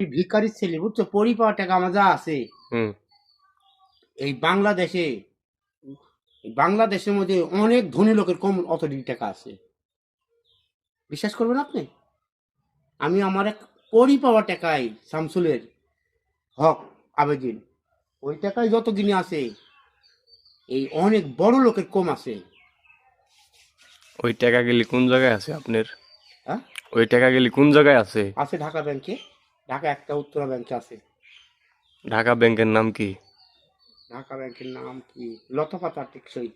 ভিকারির ছেলে বুঝছ? পরি পাওয়া টাকা আমার যা আছে। হুম। এই বাংলাদেশে বাংলাদেশের মধ্যে অনেক ধনী লোকের কম অতটি টাকা আছে। বিশ্বাস করবেন আপনি? আমি আমার এক পরি পাওয়া টাকায় শামসুলের হক আবেদিন। ওই টাকায় যত দিনে আছে এই অনেক বড় লোকের কম আছে। ওই টাকা গেলি কোন জায়গায় আছে আপনার? হ্যাঁ? ওই টাকা গেলি কোন জায়গায় আছে? আছে ঢাকা ব্যাংকে। ঢাকা একটা উত্তরা ব্যাংকে আছে। ঢাকা ব্যাংকের নাম কি? ঢাকা ব্যাংকের নাম কি? লতাপাতা টেকসই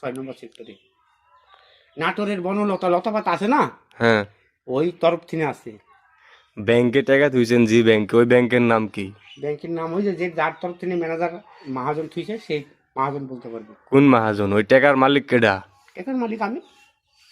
ছয় নম্বর সেক্টরে। নাটোরের বনলতা লতাপাতা আছে না? হ্যাঁ। ওই তরফ থেকে আছে। ব্যাংকে টাকা থুইছেন জি ব্যাংকে ওই ব্যাংকের নাম কি? ব্যাংকের নাম হয়েছে যে যার তরফ থেকে ম্যানেজার মহাজন থুইছে সেই মহাজন বলতে পারবে। কোন মহাজন? ওই টাকার মালিক কেডা? এখানে মালিক আমি।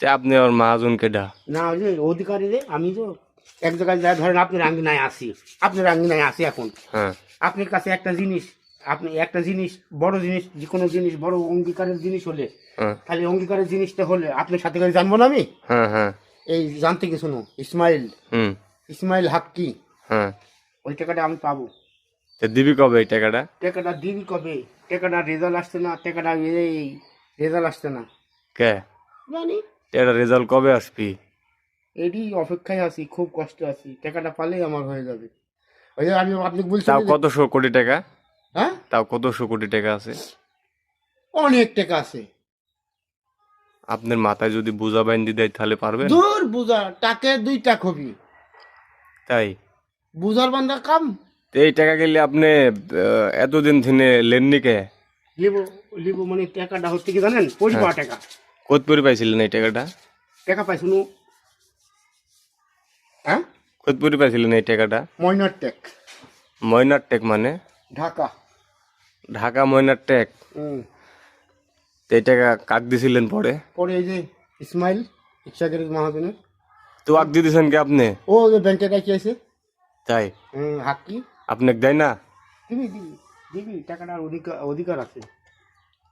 তে আপনি ওর মাহাজন কেডা? না ওই যে অধিকারী রে আমি তো এক জায়গায় ধরেন আপনার আঙ্গিনায় আসি। আপনার আঙ্গিনায় আসি এখন। হ্যাঁ। আপনার কাছে একটা জিনিস আপনি একটা জিনিস বড় জিনিস যে কোনো জিনিস বড় অঙ্গীকারের জিনিস হলে হ্যাঁ। খালি অঙ্গীকারের জিনিসটা হলে আপনার সাথে করে জানব না আমি? হ্যাঁ হ্যাঁ। এই জানতে কি শুনো ইসমাইল। হুম। ইসমাইল হাক্কি হ্যাঁ। ওই টাকাটা আমি পাবো। দিবি কবে এই টাকাটা? টাকাটা দিবি কবে? টাকাটা রেজাল্ট আসছে না টাকাটা এই রেজাল্ট আসছে না। কে? জানি। এটা রেজাল্ট কবে আসবি? এটি অপেক্ষায় আছি খুব কষ্ট আছি। টাকাটা পালেই আমার হয়ে যাবে। ওই যে আমি আপনি বলছি তাও কতশো কোটি টাকা? হ্যাঁ? তাও কতশো কোটি টাকা আছে? অনেক টাকা আছে। আপনার মাথায় যদি বোঝা বাইন্দি দেয় তাহলে পারবেন? দূর বুঝা টাকে দুইটা খবি তাই? বুঝার বান্ধা কাম? এই টাকা গেলে আপনি এতদিন থেকে লেননি কে? লিবো লিবো মানে টাকাটা হচ্ছে কি জানেন? পরি পাওয়া টাকা। কত করে পাইছিলেন এই টাকাটা? টাকা পাই শুনু হ্যাঁ? কত করে পাইছিলেন এই টাকাটা ময়নার টেক। ময়নার টেক মানে? ঢাকা। ঢাকা ময়নার টেক। হুম তো এই টাকা কাক দিছিলেন পরে পরে এই যে ইসমাইল ইচ্ছাগের মহাজনের তো আগ দিয়ে দিয়েছেন কি আপনি? ও যে ব্যাংকে ডাকি আছে। তাই? হুম হাক্কি। আপনাকে দেয় না? দিবি দিবি দিবি টাকাটার অধিকার অধিকার আছে।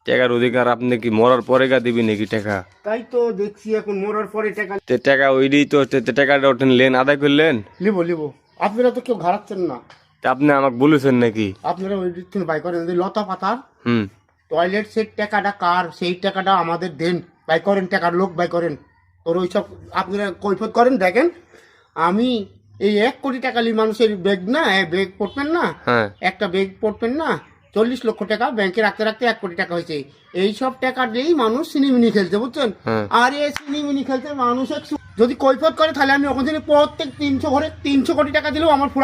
টাকার অধিকার আপনি কি মরার পরে গা দিবি নাকি টাকা? তাই তো দেখছি এখন মরার পরে টাকা তে টাকা ওইডি তো তে টাকাটা ওঠেন লেন আদায় করলেন লিবো লিবো। আপনারা তো কেউ ঘাড়াচ্ছেন না। তা আপনি আমাকে বলেছেন নাকি? আপনারা ওই দিক থেকে বাই করেন যে লতা পাতার হুম। টয়লেট সেট টাকাটা কার? সেই টাকাটা আমাদের দেন। বাই করেন টাকার লোক বাই করেন। তোর ওইসব আপনারা কৈফত করেন দেখেন। আমি এই এক কোটি টাকা লি মানুষের ব্যাগ না ব্যাগ পড়বেন না হ্যাঁ। একটা ব্যাগ পড়বেন না চল্লিশ লক্ষ টাকা ব্যাংকে রাখতে রাখতে এক কোটি টাকা হয়েছে। এই সব টাকা দিয়েই মানুষ সিনেমিনি খেলছে বুঝছেন? হ্যাঁ। আর এই সিনেমিনি খেলতে মানুষ যদি কৈফত করে তাহলে আমি ওখানে প্রত্যেক তিনশো ঘরে তিনশো কোটি টাকা দিলেও আমার ফুরাবে।